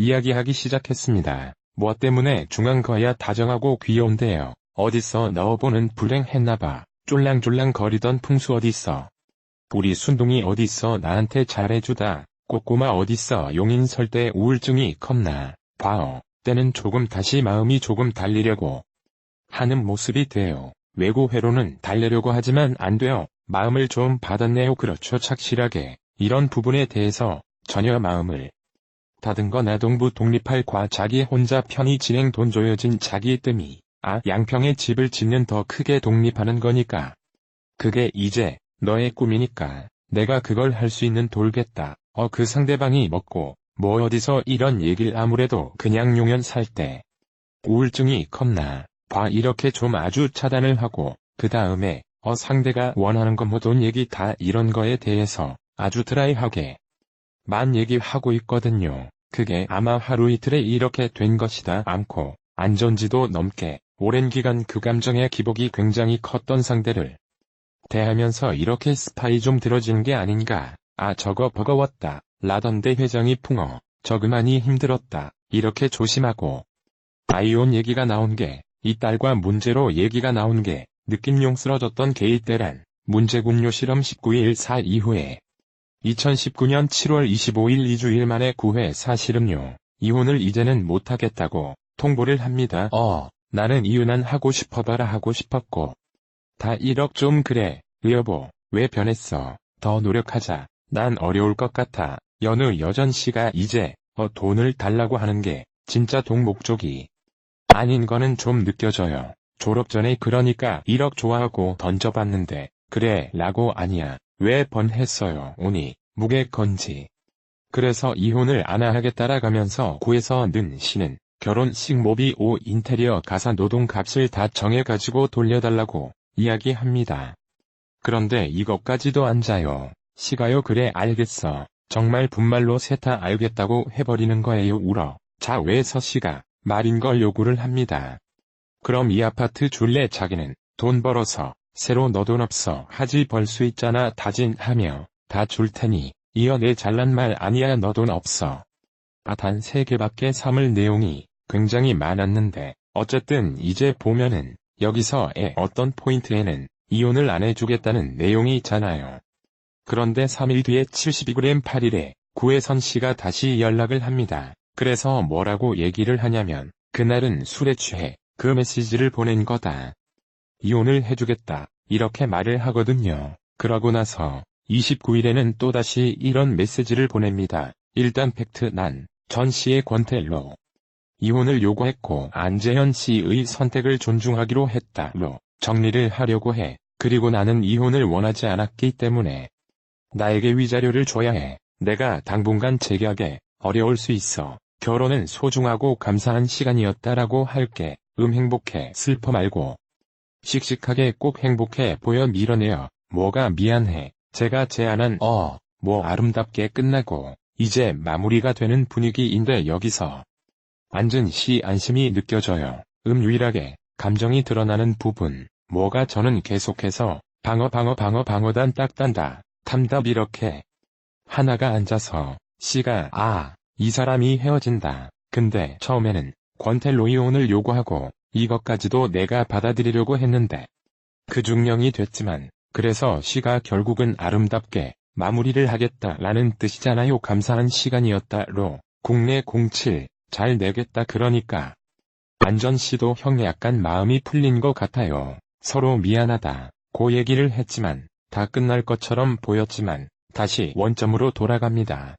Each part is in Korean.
이야기하기 시작했습니다. 뭐 때문에 중한 거야 다정하고 귀여운데요. 어디서 넣어보는 불행했나봐. 쫄랑쫄랑 거리던 풍수 어딨어. 우리 순둥이 어딨어 나한테 잘해주다. 꼬꼬마 어딨어 용인 설때 우울증이 겁나. 봐어. 때는 조금 다시 마음이 조금 달리려고 하는 모습이 돼요. 외고 회로는 달래려고 하지만 안 돼요. 마음을 좀 받았네요. 그렇죠. 착실하게. 이런 부분에 대해서 전혀 마음을 다든 건 아동부 독립할 과 자기 혼자 편히 진행 돈 조여진 자기 뜸이 아 양평에 집을 짓는 더 크게 독립하는 거니까. 그게 이제 너의 꿈이니까 내가 그걸 할 수 있는 돌겠다. 어 그 상대방이 먹고 뭐 어디서 이런 얘기를 아무래도 그냥 용연 살 때 우울증이 겁나. 봐 이렇게 좀 아주 차단을 하고 그 다음에 어 상대가 원하는 거뭐돈 얘기 다 이런 거에 대해서 아주 드라이하게 만 얘기하고 있거든요. 그게 아마 하루 이틀에 이렇게 된 것이다 않고 안전지도 넘게 오랜 기간 그 감정의 기복이 굉장히 컸던 상대를 대하면서 이렇게 스파이 좀 들어진 게 아닌가. 아 저거 버거웠다. 라던데 회장이 풍어. 저그만이 힘들었다. 이렇게 조심하고 아이온 얘기가 나온 게 이 딸과 문제로 얘기가 나온 게 느낌용 쓰러졌던 게이 때란 문제군요 실험 19일 4 이후에 2019년 7월 25일 2주일 만에 9회 사실은요. 이혼을 이제는 못하겠다고 통보를 합니다. 어, 나는 이혼안 하고 싶어봐라 하고 싶었고. 다 1억 좀 그래, 여보, 왜 변했어? 더 노력하자. 난 어려울 것 같아. 여느 여전 씨가 이제 어 돈을 달라고 하는 게 진짜 동목적이 아닌 거는 좀 느껴져요. 졸업 전에 그러니까 1억 좋아하고 던져봤는데 그래 라고 아니야. 왜 번했어요 오니 무게 건지. 그래서 이혼을 안 하겠다라가면서 구에서 는 씨는 결혼식 모비 오 인테리어 가사 노동 값을 다 정해가지고 돌려달라고 이야기합니다. 그런데 이것까지도 안 자요. 시가요 그래 알겠어. 정말 분말로 세타 알겠다고 해버리는 거예요 울어. 자 왜 서씨가 말인 걸 요구를 합니다. 그럼 이 아파트 줄래 자기는 돈 벌어서 새로 너돈 없어 하지 벌 수 있잖아 다진하며 다 줄 테니 이어 내 잘난 말 아니야 너돈 없어. 아 단 세 개밖에 삼을 내용이 굉장히 많았는데 어쨌든 이제 보면은 여기서의 어떤 포인트에는 이혼을 안 해주겠다는 내용이 있잖아요. 그런데 3일 뒤에 72g 8일에 구혜선 씨가 다시 연락을 합니다. 그래서 뭐라고 얘기를 하냐면 그날은 술에 취해 그 메시지를 보낸 거다. 이혼을 해주겠다. 이렇게 말을 하거든요. 그러고 나서 29일에는 또다시 이런 메시지를 보냅니다. 일단 팩트 난 전 씨의 권태로 이혼을 요구했고 안재현 씨의 선택을 존중하기로 했다로 정리를 하려고 해. 그리고 나는 이혼을 원하지 않았기 때문에 나에게 위자료를 줘야 해. 내가 당분간 재계약에 어려울 수 있어. 결혼은 소중하고 감사한 시간이었다라고 할게. 음 행복해 슬퍼 말고 씩씩하게 꼭 행복해 보여 밀어내요. 뭐가 미안해. 제가 제안한 어, 뭐 아름답게 끝나고 이제 마무리가 되는 분위기인데 여기서 앉은 시 안심이 느껴져요. 음 유일하게 감정이 드러나는 부분. 뭐가 저는 계속해서 방어 방어 방어 방어단 딱단다. 탐답 이렇게 하나가 앉아서 씨가 아, 이 사람이 헤어진다. 근데 처음에는 권텔로이온을 요구하고 이것까지도 내가 받아들이려고 했는데 그 중령이 됐지만 그래서 시가 결국은 아름답게 마무리를 하겠다라는 뜻이잖아요. 감사한 시간이었다로 국내 07 잘 내겠다 그러니까 안전 씨도 형 약간 마음이 풀린 것 같아요. 서로 미안하다. 고 얘기를 했지만 다 끝날 것처럼 보였지만 다시 원점으로 돌아갑니다.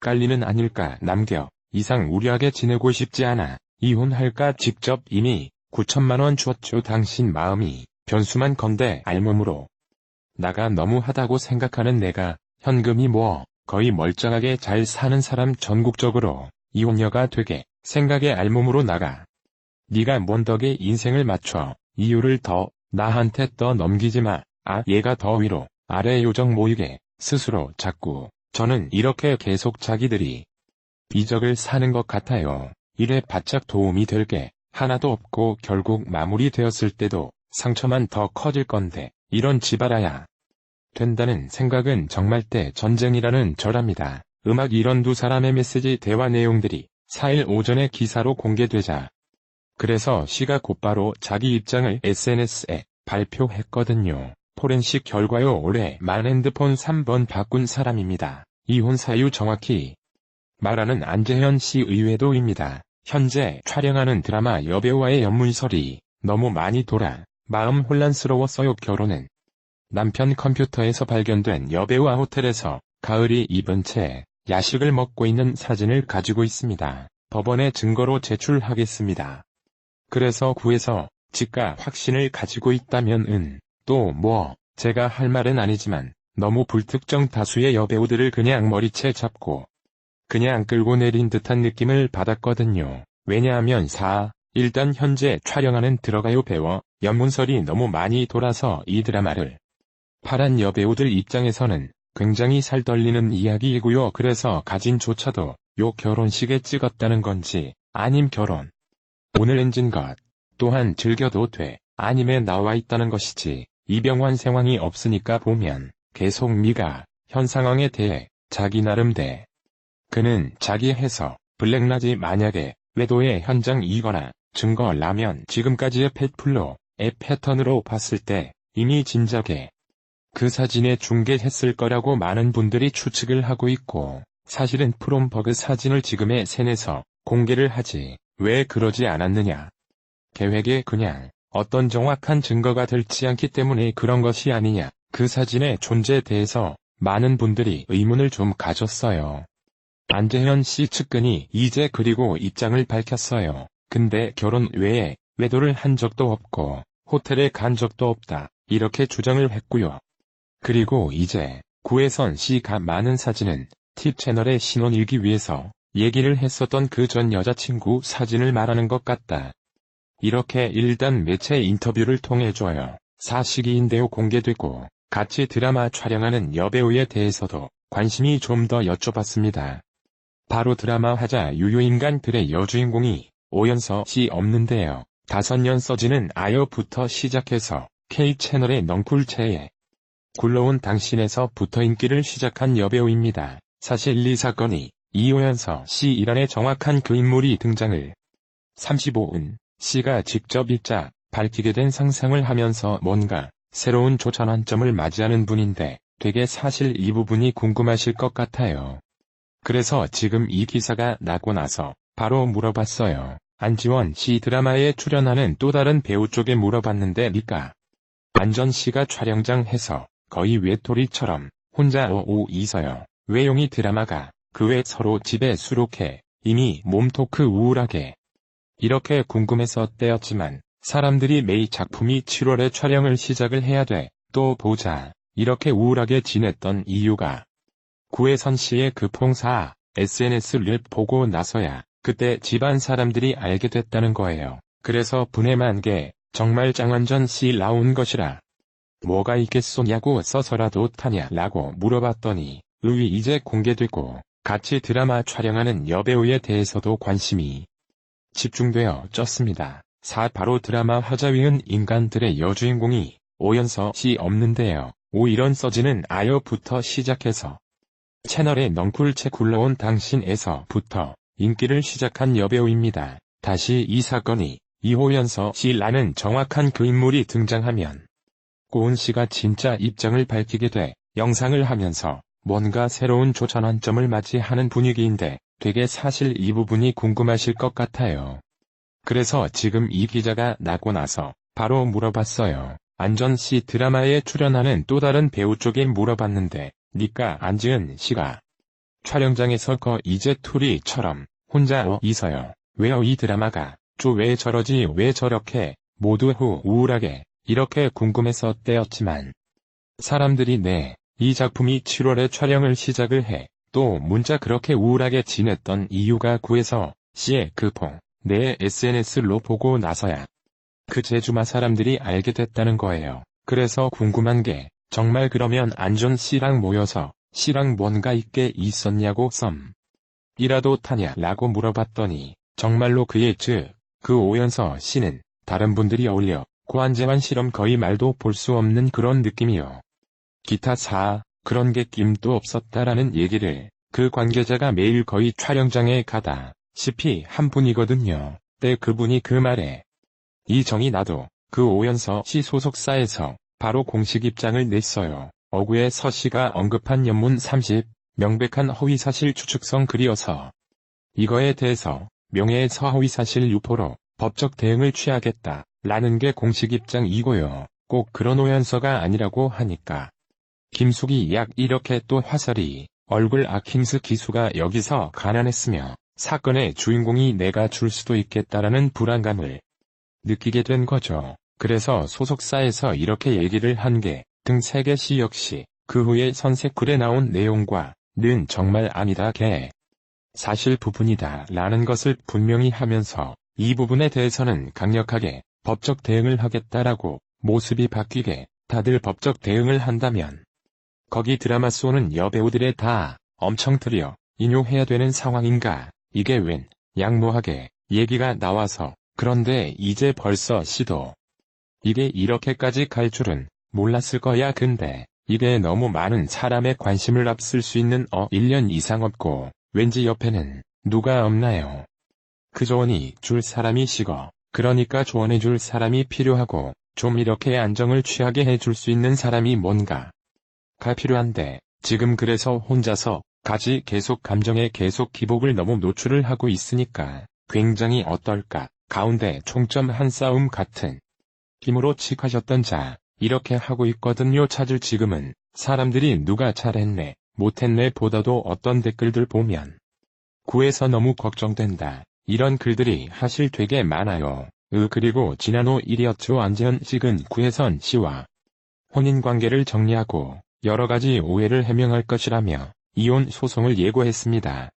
깔리는 아닐까 남겨 이상 우려하게 지내고 싶지 않아 이혼할까 직접 이미 9천만원 줬죠 당신 마음이 변수만 건데 알몸으로 나가 너무하다고 생각하는 내가 현금이 뭐 거의 멀쩡하게 잘 사는 사람 전국적으로 이혼녀가 되게 생각에 알몸으로 나가 네가 뭔 덕에 인생을 맞춰 이유를 더 나한테 떠 넘기지 마. 아 얘가 더 위로 아래 요정 모이게 스스로 자꾸 저는 이렇게 계속 자기들이 이적을 사는 것 같아요. 이래 바짝 도움이 될 게 하나도 없고 결국 마무리되었을 때도 상처만 더 커질 건데 이런 지발아야 된다는 생각은 정말 때 전쟁이라는 절합니다. 음악 이런 두 사람의 메시지 대화 내용들이 4일 오전에 기사로 공개되자. 그래서 씨가 곧바로 자기 입장을 SNS에 발표했거든요. 포렌식 결과요 올해 만 핸드폰 3번 바꾼 사람입니다. 이혼 사유 정확히 말하는 안재현 씨 의외도입니다. 현재 촬영하는 드라마 여배우와의 연문설이 너무 많이 돌아 마음 혼란스러웠어요 결혼은. 남편 컴퓨터에서 발견된 여배우와 호텔에서 가을이 입은 채 야식을 먹고 있는 사진을 가지고 있습니다. 법원에 증거로 제출하겠습니다. 그래서 구에서 지가 확신을 가지고 있다면 은, 또 뭐, 제가 할 말은 아니지만, 너무 불특정 다수의 여배우들을 그냥 머리채 잡고, 그냥 끌고 내린 듯한 느낌을 받았거든요. 왜냐하면 4. 일단 현재 촬영하는 들어가요 배워, 연문설이 너무 많이 돌아서 이 드라마를 파란 여배우들 입장에서는 굉장히 살떨리는 이야기이고요. 그래서 가진조차도 요 결혼식에 찍었다는 건지 아님 결혼 오늘 엔진 것 또한 즐겨도 돼 아님에 나와 있다는 것이지 이병환 상황이 없으니까 보면 계속 미가 현 상황에 대해 자기 나름 대 그는 자기 해서 블랙라지 만약에 외도의 현장이거나 증거라면 지금까지의 펫플로의 패턴으로 봤을 때 이미 진작에 그 사진에 중계했을 거라고 많은 분들이 추측을 하고 있고 사실은 프롬버그 사진을 지금의 센에서 공개를 하지 왜 그러지 않았느냐. 계획에 그냥 어떤 정확한 증거가 들지 않기 때문에 그런 것이 아니냐. 그 사진의 존재에 대해서 많은 분들이 의문을 좀 가졌어요. 안재현 씨 측근이 이제 그리고 입장을 밝혔어요. 근데 결혼 외에 외도를 한 적도 없고 호텔에 간 적도 없다. 이렇게 주장을 했고요. 그리고 이제 구혜선 씨가 많은 사진은 팁 채널에 신원일기 위해서 얘기를 했었던 그 전 여자친구 사진을 말하는 것 같다. 이렇게 일단 매체 인터뷰를 통해줘요. 사실이인데요 공개되고 같이 드라마 촬영하는 여배우에 대해서도 관심이 좀 더 여쭤봤습니다. 바로 드라마 하자 유효인간들의 여주인공이 오연서 씨 없는데요. 다섯 년 써지는 아여부터 시작해서 K채널의 넝쿨체에 굴러온 당신에서부터 인기를 시작한 여배우입니다. 사실 이 사건이 이호연서 씨 일환의 정확한 그 인물이 등장을 35은 씨가 직접 입자 밝히게 된 상상을 하면서 뭔가 새로운 조전환점을 맞이하는 분인데 되게 사실 이 부분이 궁금하실 것 같아요. 그래서 지금 이 기사가 나고 나서 바로 물어봤어요. 안지원 씨 드라마에 출연하는 또 다른 배우 쪽에 물어봤는데 니까 안전 씨가 촬영장에서 거의 외톨이처럼 혼자 오오 있어요. 외용이 드라마가 그 외 서로 집에 수록해 이미 몸토크 우울하게 이렇게 궁금해서 떼었지만 사람들이 매일 작품이 7월에 촬영을 시작을 해야 돼. 또 보자. 이렇게 우울하게 지냈던 이유가 구혜선 씨의 그 봉사 SNS를 보고 나서야 그때 집안 사람들이 알게 됐다는 거예요. 그래서 분해만 게 정말 장완전 씨 나온 것이라 뭐가 있겠소냐고 써서라도 타냐라고 물어봤더니 의위 이제 공개되고 같이 드라마 촬영하는 여배우에 대해서도 관심이 집중되어 쪘습니다. 4. 바로 드라마 화자위은 인간들의 여주인공이 오연서 씨 없는데요. 오 이런 써지는 아여부터 시작해서 채널에 넝쿨채 굴러온 당신에서부터 인기를 시작한 여배우입니다. 다시 이 사건이 이호연서 씨라는 정확한 그 인물이 등장하면 고은 씨가 진짜 입장을 밝히게 돼 영상을 하면서 뭔가 새로운 조전환점을 맞이하는 분위기인데 되게 사실 이 부분이 궁금하실 것 같아요. 그래서 지금 이 기자가 나고 나서 바로 물어봤어요. 안전 씨 드라마에 출연하는 또 다른 배우 쪽에 물어봤는데 니까 안지은 씨가 촬영장에서 거 이제 투리처럼 혼자 어 있어요. 왜요 이 드라마가 조왜 저러지 왜 저렇게 모두 후 우울하게 이렇게 궁금해서 떼었지만 사람들이 네, 이 작품이 7월에 촬영을 시작을 해. 또 문자 그렇게 우울하게 지냈던 이유가 구해서 씨의 그 봉, 내 SNS로 보고 나서야 그 제주마 사람들이 알게 됐다는 거예요. 그래서 궁금한 게 정말 그러면 안전 씨랑 모여서 씨랑 뭔가 있게 있었냐고 썸. 이라도 타냐 라고 물어봤더니 정말로 그의 즉, 그 오연서 씨는 다른 분들이 어울려 고안재환 실험 거의 말도 볼 수 없는 그런 느낌이요. 기타 4, 그런 게 낌도 없었다라는 얘기를 그 관계자가 매일 거의 촬영장에 가다 시피 한 분이거든요. 때 그분이 그 말에 이 정이 나도 그 오연서 씨 소속사에서 바로 공식 입장을 냈어요. 어구의 서 씨가 언급한 연문 30, 명백한 허위사실 추측성 글이어서 이거에 대해서 명예의 허위사실 유포로 법적 대응을 취하겠다 라는 게 공식 입장이고요. 꼭 그런 오연서가 아니라고 하니까 김숙이 약 이렇게 또 화살이 얼굴 아킹스 기수가 여기서 가난했으며 사건의 주인공이 내가 줄 수도 있겠다라는 불안감을 느끼게 된 거죠. 그래서 소속사에서 이렇게 얘기를 한 게 등 세계 시 역시 그 후에 선색글에 나온 내용과 는 정말 아니다 개. 사실 부분이다 라는 것을 분명히 하면서 이 부분에 대해서는 강력하게 법적 대응을 하겠다라고 모습이 바뀌게 다들 법적 대응을 한다면 거기 드라마 쏘는 여배우들의 다 엄청 들여 인용해야 되는 상황인가 이게 웬 양모하게 얘기가 나와서 그런데 이제 벌써 시도 이게 이렇게까지 갈 줄은 몰랐을 거야. 근데 이게 너무 많은 사람의 관심을 앞설 수 있는 어 1년 이상 없고 왠지 옆에는 누가 없나요? 그 조언이 줄 사람이 식어. 그러니까 조언해 줄 사람이 필요하고 좀 이렇게 안정을 취하게 해줄 수 있는 사람이 뭔가 가 필요한데 지금 그래서 혼자서 가지 계속 감정에 계속 기복을 너무 노출을 하고 있으니까 굉장히 어떨까? 가운데 총점 한 싸움 같은 힘으로 칙하셨던 자 이렇게 하고 있거든요. 찾을 지금은 사람들이 누가 잘했네 못했네 보다도 어떤 댓글들 보면 구에서 너무 걱정된다. 이런 글들이 사실 되게 많아요. 으 그리고 지난 5일이었죠. 안재현 씨은 구혜선 씨와 혼인관계를 정리하고 여러가지 오해를 해명할 것이라며 이혼 소송을 예고했습니다.